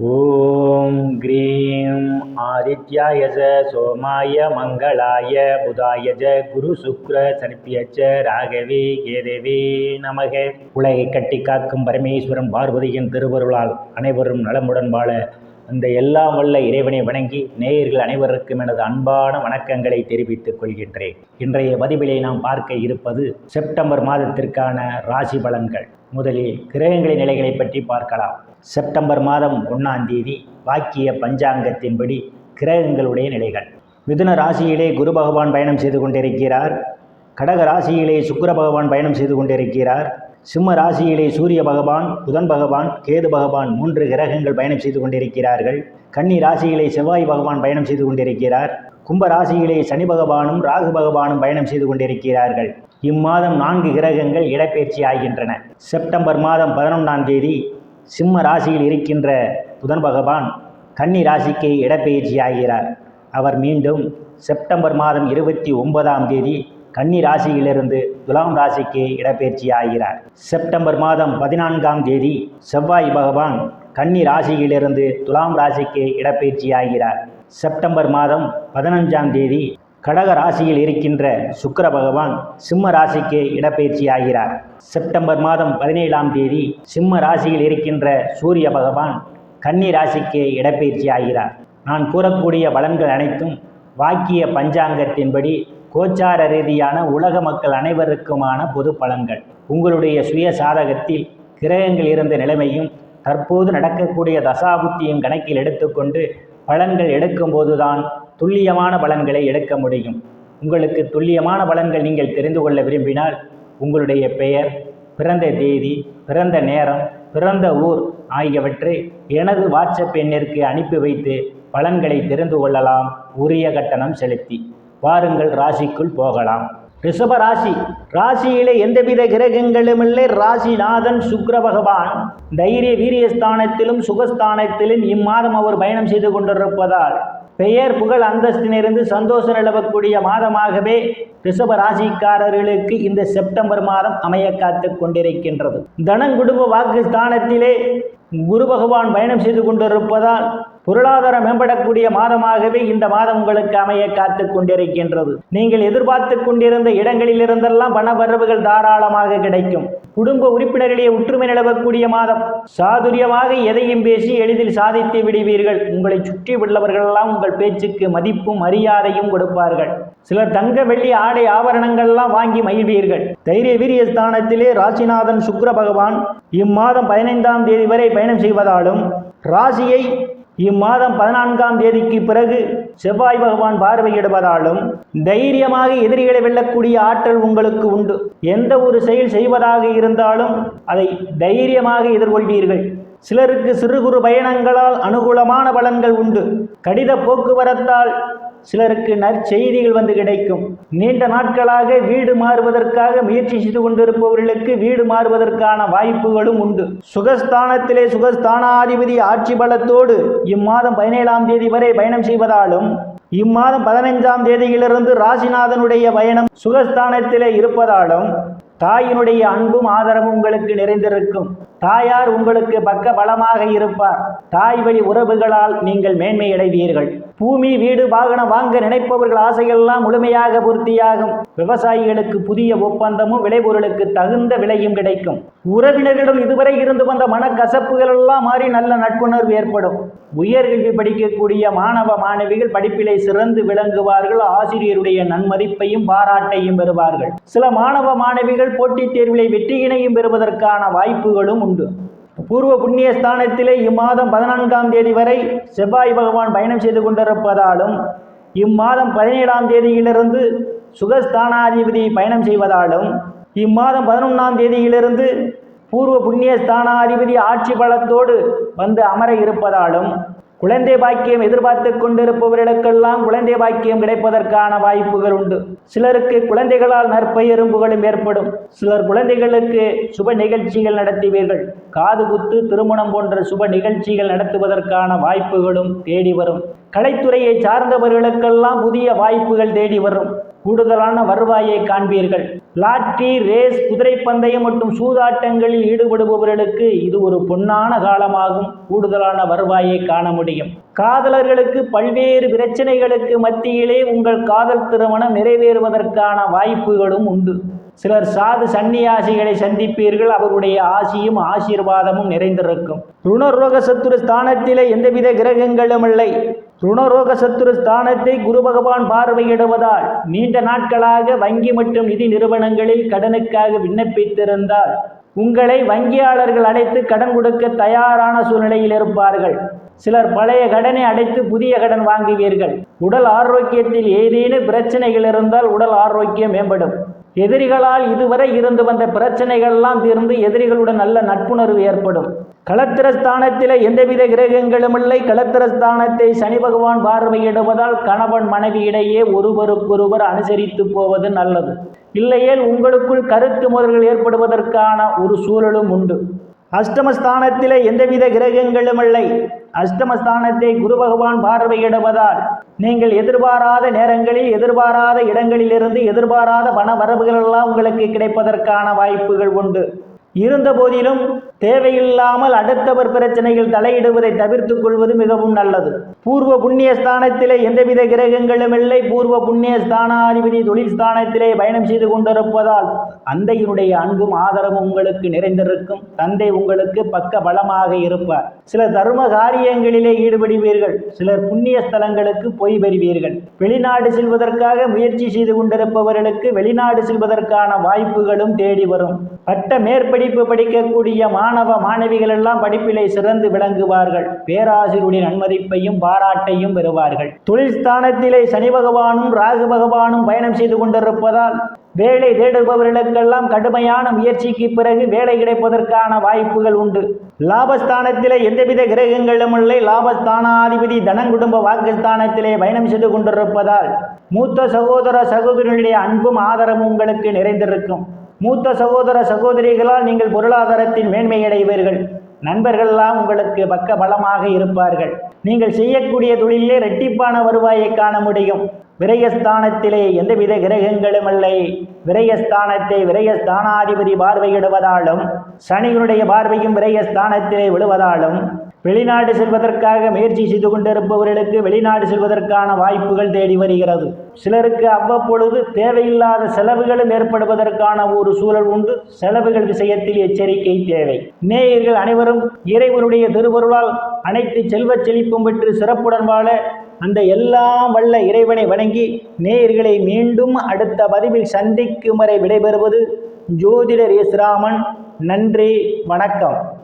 ॐ ग्रीं आदित्याय च सोमाय मङ्गलाय बुधाय च குருசுக்ரசனிப்பிய ச ராகவே கேதவே நமக உலகை கட்டி காக்கும் பரமேஸ்வரன் பார்வதியின் திருவருளால் அனைவரும் நலமுடன் வாழ அந்த எல்லாம் வல்ல இறைவனை வணங்கி நேயர்கள் அனைவருக்கும் எனது அன்பான வணக்கங்களை தெரிவித்துக் கொள்கின்றேன் இன்றைய பதிவிலே நாம் பார்க்க இருப்பது செப்டம்பர் மாதத்திற்கான ராசி பலன்கள் முதலில் கிரகங்களின் நிலைகளை பற்றி பார்க்கலாம் செப்டம்பர் மாதம் ஒன்றாம் தேதி வாக்கிய பஞ்சாங்கத்தின்படி கிரகங்களுடைய நிலைகள். மிதுன ராசியிலே குரு பகவான் பயணம் செய்து கொண்டிருக்கிறார். கடக ராசியிலே சுக்கர பகவான் பயணம் செய்து கொண்டிருக்கிறார். சிம்ம ராசியிலே சூரிய பகவான் புதன் பகவான் கேது பகவான் மூன்று கிரகங்கள் பயணம் செய்து கொண்டிருக்கிறார்கள். கன்னி ராசியிலே செவ்வாய் பகவான் பயணம் செய்து கொண்டிருக்கிறார். கும்ப ராசியிலே சனி பகவானும் ராகு பகவானும் பயணம் செய்து கொண்டிருக்கிறார்கள். இம்மாதம் நான்கு கிரகங்கள் இடப்பெயர்ச்சி ஆகின்றன. செப்டம்பர் மாதம் பதினொன்றாம் தேதி சிம்ம ராசியில் இருக்கின்ற புதன் பகவான் கன்னி ராசிக்கு இடப்பெயர்ச்சி ஆகிறார். அவர் மீண்டும் செப்டம்பர் மாதம் இருபத்தி ஒன்பதாம் தேதி கன்னி ராசியிலிருந்து துலாம் ராசிக்கு இடப்பெயர்ச்சி ஆகிறார். செப்டம்பர் மாதம் பதினான்காம் தேதி செவ்வாய் பகவான் கன்னி ராசியிலிருந்து துலாம் ராசிக்கு இடப்பெயர்ச்சி ஆகிறார். செப்டம்பர் மாதம் பதினஞ்சாம் தேதி கடக ராசியில் இருக்கின்ற சுக்கர பகவான் சிம்ம ராசிக்கு இடப்பெயர்ச்சி ஆகிறார். செப்டம்பர் மாதம் பதினேழாம் தேதி சிம்ம ராசியில் இருக்கின்ற சூரிய பகவான் கன்னி ராசிக்கு இடப்பெயர்ச்சி ஆகிறார். நான் கூறக்கூடிய பலன்கள் அனைத்தும் வாக்கிய பஞ்சாங்கத்தின்படி கோச்சார ரீதியான உலக மக்கள் அனைவருக்குமான பொது பலன்கள். உங்களுடைய சுய சாதகத்தில் கிரகங்கள் இருந்த நிலைமையும் தற்போது நடக்கக்கூடிய தசாபுத்தியும் கணக்கில் எடுத்துக்கொண்டு பலன்கள் எடுக்கும்போதுதான் துல்லியமான பலன்களை எடுக்க முடியும். உங்களுக்கு துல்லியமான பலன்கள் நீங்கள் தெரிந்து கொள்ள விரும்பினால் உங்களுடைய பெயர் பிறந்த தேதி பிறந்த நேரம் பிறந்த ஊர் ஆகியவற்றை எனது வாட்ஸ்அப் எண்ணிற்கு அனுப்பி வைத்து பலன்களை தெரிந்து கொள்ளலாம். உரிய கட்டணம் செலுத்தி வாருங்கள் ராசிக்குள் போகலாம். ரிஷப ராசி ராசியிலே எந்தவித கிரகங்களும் இல்லை. ராசிநாதன் சுக்கிர பகவான் தைரிய வீரியஸ்தானத்திலும் சுகஸ்தானத்திலும் இம்மாதம் அவர் பயணம் செய்து கொண்டிருப்பதால் பெயர் புகழ் அந்தஸ்தினிருந்து சந்தோஷம் நிலவக்கூடிய மாதமாகவே ரிஷப ராசிக்காரர்களுக்கு இந்த செப்டம்பர் மாதம் அமைய காத்து கொண்டிருக்கின்றது. தனங்குடும்ப வாக்கு ஸ்தானத்திலே குரு பகவான் பயணம் செய்து கொண்டிருப்பதால் பொருளாதாரம் மேம்படக்கூடிய மாதமாகவே இந்த மாதம் உங்களுக்கு அமைய காத்து கொண்டிருக்கின்றது. நீங்கள் எதிர்பார்த்து கொண்டிருந்த இடங்களிலிருந்தெல்லாம் பண வரவுகள் தாராளமாக கிடைக்கும். குடும்ப உறுப்பினர்களே ஒற்றுமை நிலவக்கூடிய மாதம். சாதுரியமாக எதையும் பேசி எளிதில் சாதித்து விடுவீர்கள். உங்களை சுற்றி உள்ளவர்களெல்லாம் உங்கள் பேச்சுக்கு மதிப்பும் மரியாதையும் கொடுப்பார்கள். சிலர் தங்க வெள்ளி ஆடை ஆபரணங்கள்லாம் வாங்கி மகிழ்வீர்கள். தைரிய வீரிய ஸ்தானத்திலே ராசிநாதன் சுக்கிர பகவான் இம்மாதம் பதினைந்தாம் தேதி வரை பயணம் செய்வதாலும் ராசியை இம்மாதம் பதினான்காம் தேதிக்கு பிறகு செவ்வாய் பகவான் பார்வையிடுவதாலும் தைரியமாக எதிரிகளை வெல்லக்கூடிய ஆற்றல் உங்களுக்கு உண்டு. எந்த ஒரு செயல் செய்வதாக இருந்தாலும் அதை தைரியமாக எதிர்கொள்வீர்கள். சிலருக்கு சிறு குறு பயணங்களால் அனுகூலமான பலன்கள் உண்டு. கடித போக்குவரத்தால் சிலருக்கு நற்செய்திகள் வந்து கிடைக்கும். நீண்ட நாட்களாக வீடு மாறுவதற்காக முயற்சி செய்து கொண்டிருப்பவர்களுக்கு வீடு மாறுவதற்கான வாய்ப்புகளும் உண்டு. சுகஸ்தானத்திலே சுகஸ்தானாதிபதி ஆட்சி பலத்தோடு இம்மாதம் பதினேழாம் தேதி வரை பயணம் செய்வதாலும் இம்மாதம் பதினைஞ்சாம் தேதியிலிருந்து ராசிநாதனுடைய பயணம் சுகஸ்தானத்திலே இருப்பதாலும் தாயினுடைய அன்பும் ஆதரவும் உங்களுக்கு நிறைந்திருக்கும். தாயார் உங்களுக்கு பக்க பலமாக இருப்பார். தாய் வழி உறவுகளால் நீங்கள் மேன்மை அடைவீர்கள். பூமி வீடு வாகனம் வாங்க நினைப்பவர்கள் ஆசையெல்லாம் முழுமையாக பூர்த்தியாகும். விவசாயிகளுக்கு புதிய ஒப்பந்தமும் விளைபொருளுக்கு தகுந்த விலையும் கிடைக்கும். உறவினர்களிடம் இதுவரை இருந்து வந்த மனக்கசப்புகள் எல்லாம் மாறி நல்ல நட்புணர்வு ஏற்படும். உயர்கல்வி படிக்கக்கூடிய மாணவ மாணவிகள் படிப்பிலே சிறந்து விளங்குவார்கள். ஆசிரியருடைய நன்மதிப்பையும் பாராட்டையும் பெறுவார்கள். சில மாணவ மாணவிகள் போட்டித் தேர்விலை வெற்றியினையும் பெறுவதற்கான வாய்ப்புகளும் உண்டு. பூர்வ புண்ணிய ஸ்தானத்திலே இம்மாதம் பதினான்காம் தேதி வரை செவ்வாய் பகவான் பயணம் செய்து கொண்டிருப்பதாலும் இம்மாதம் பதினேழாம் தேதியிலிருந்து சுகஸ்தானாதிபதி பயணம் செய்வதாலும் இம்மாதம் பதினொன்றாம் தேதியிலிருந்து பூர்வ புண்ணிய ஸ்தானாதிபதி ஆட்சி பலத்தோடு வந்து அமர இருப்பதாலும் குழந்தை பாக்கியம் எதிர்பார்த்து கொண்டிருப்பவர்களுக்கெல்லாம் குழந்தை பாக்கியம் கிடைப்பதற்கான வாய்ப்புகள் உண்டு. சிலருக்கு குழந்தைகளால் நற்பெயரும் புகழும் ஏற்படும். சிலர் குழந்தைகளுக்கு சுப நிகழ்ச்சிகள் நடத்துவீர்கள். காது குத்து திருமணம் போன்ற சுப நிகழ்ச்சிகள் நடத்துவதற்கான வாய்ப்புகளும் தேடி வரும். கலைத்துறையை சார்ந்தவர்களுக்கெல்லாம் புதிய வாய்ப்புகள் தேடி வரும். கூடுதலான வருவாயை காண்பீர்கள். லாட்டரி ரேஸ் குதிரை பந்தயம் மற்றும் சூதாட்டங்களில் ஈடுபடுபவர்களுக்கு இது ஒரு பொன்னான காலமாகும். கூடுதலான வருவாயை காண முடியும். காதலர்களுக்கு பல்வேறு பிரச்சனைகளுக்கு மத்தியிலே உங்கள் காதல் திருமணம் நிறைவேறுவதற்கான வாய்ப்புகளும் உண்டு. சிலர் சாது சந்நியாசிகளை சந்திப்பீர்கள் அவருடைய ஆசியும் ஆசீர்வாதமும் நிறைந்திருக்கும். ருணரோக சத்துரு ஸ்தானத்திலே எந்தவித கிரகங்களும் இல்லை. ருணரோக சத்துரு ஸ்தானத்தை குரு பகவான் பார்வையிடுவதால் நீண்ட நாட்களாக வங்கி மற்றும் நிதி நிறுவனங்களில் கடனுக்காக விண்ணப்பித்திருந்தால் உங்களை வங்கியாளர்கள் அடைத்து கடன் கொடுக்க தயாரான சூழ்நிலையில் இருப்பார்கள். சிலர் பழைய கடனை அடைத்து புதிய கடன் வாங்குவீர்கள். உடல் ஆரோக்கியத்தில் ஏதேனும் பிரச்சனைகள் இருந்தால் உடல் ஆரோக்கியம் மேம்படும். எதிரிகளால் இதுவரை இருந்து வந்த பிரச்சனைகள்லாம் தீர்ந்து எதிரிகளுடன் நல்ல நட்புணர்வு ஏற்படும். களத்திரஸ்தானத்தில் எந்தவித கிரகங்களும் இல்லை. களத்திரஸ்தானத்தை சனி பகவான் பார்வையிடுவதால் கணவன் மனைவியிடையே ஒருவருக்கொருவர் அனுசரித்து போவது நல்லது. இல்லையேல் உங்களுக்குள் கருத்து முதல்கள் ஏற்படுவதற்கான ஒரு சூழலும் உண்டு. அஷ்டமஸ்தானத்திலே எந்தவித கிரகங்களும் இல்லை அஷ்டமஸ்தானத்தை குரு பகவான் பார்வையிடுவதால் நீங்கள் எதிர்பாராத நேரங்களில் எதிர்பாராத இடங்களிலிருந்து எதிர்பாராத பண வரவுகள் எல்லாம் உங்களுக்கு கிடைப்பதற்கான வாய்ப்புகள் உண்டு. இருந்த போதிலும் தேவையில்லாமல் அடுத்தவர் பிரச்சனையில் தலையிடுவதை தவிர்த்து கொள்வது மிகவும் நல்லது. பூர்வ புண்ணிய ஸ்தானத்திலே எந்தவித கிரகங்களும் இல்லை. பூர்வ புண்ணிய ஸ்தானாதிபதி தொழில் ஸ்தானத்திலே பயணம் செய்து கொண்டிருப்பதால் தந்தையினுடைய அன்பும் ஆதரவும் உங்களுக்கு நிறைந்திருக்கும். தந்தை உங்களுக்கு பக்க பலமாக இருப்பார். சில தர்ம காரியங்களிலே ஈடுபடுவீர்கள். சிலர் புண்ணிய ஸ்தலங்களுக்கு போய் வருவீர்கள். வெளிநாடு செல்வதற்காக முயற்சி செய்து கொண்டிருப்பவர்களுக்கு வெளிநாடு செல்வதற்கான வாய்ப்புகளும் தேடி வரும். பட்ட மேற்படிப்பு படிக்கக்கூடிய மாணவ மாணவிகள் எல்லாம் படிப்பிலே சிறந்து விளங்குவார்கள். பேராசிரியருடைய நன்மதிப்பையும் பாராட்டையும் பெறுவார்கள். தொழில் ஸ்தானத்திலே சனி பகவானும் ராகு பகவானும் பயணம் செய்து கொண்டிருப்பதால் வேலை தேடுபவர்களுக்கெல்லாம் கடுமையான முயற்சிக்கு பிறகு வேலை கிடைப்பதற்கான வாய்ப்புகள் உண்டு. லாபஸ்தானத்திலே எந்தவித கிரகங்களும் இல்லை. லாபஸ்தானாதிபதி தனங்குடும்ப வாக்குஸ்தானத்திலே பயணம் செய்து கொண்டிருப்பதால் மூத்த சகோதர சகோதரனுடைய அன்பும் ஆதரவும் உங்களுக்கு நிறைந்திருக்கும். மூத்த சகோதர சகோதரிகளால் நீங்கள் பொருளாதாரத்தின் மேன்மையடைவீர்கள். நண்பர்கள்லாம் உங்களுக்கு பக்க பலமாக இருப்பார்கள். நீங்கள் செய்யக்கூடிய தொழிலே ரெட்டிப்பான வருவாயை காண முடியும். விரயஸ்தானத்திலே எந்தவித கிரகங்களும் இல்லை விரயஸ்தானத்தை விரயஸ்தானாதிபதி பார்வையிடுவதாலும் சனியினுடைய பார்வையும் விரயஸ்தானத்திலே விழுவதாலும் வெளிநாடு செல்வதற்காக முயற்சி செய்து கொண்டிருப்பவர்களுக்கு வெளிநாடு செல்வதற்கான வாய்ப்புகள் தேடி வருகிறது. சிலருக்கு அவ்வப்பொழுது தேவையில்லாத செலவுகளும் ஏற்படுவதற்கான ஒரு சூழல் உண்டு. செலவுகள் விஷயத்தில் எச்சரிக்கை தேவை. நேயர்கள் அனைவரும் இறைவனுடைய திருவருளால் அனைத்து செல்வச் செழிப்பும் பெற்று சிறப்புடன் வாழ அந்த எல்லாம் வல்ல இறைவனை வணங்கி நேயர்களை மீண்டும் அடுத்த பதிவில் சந்திக்கும் வரை விடைபெறுவது ஜோதிடர் எஸ் நன்றி வணக்கம்.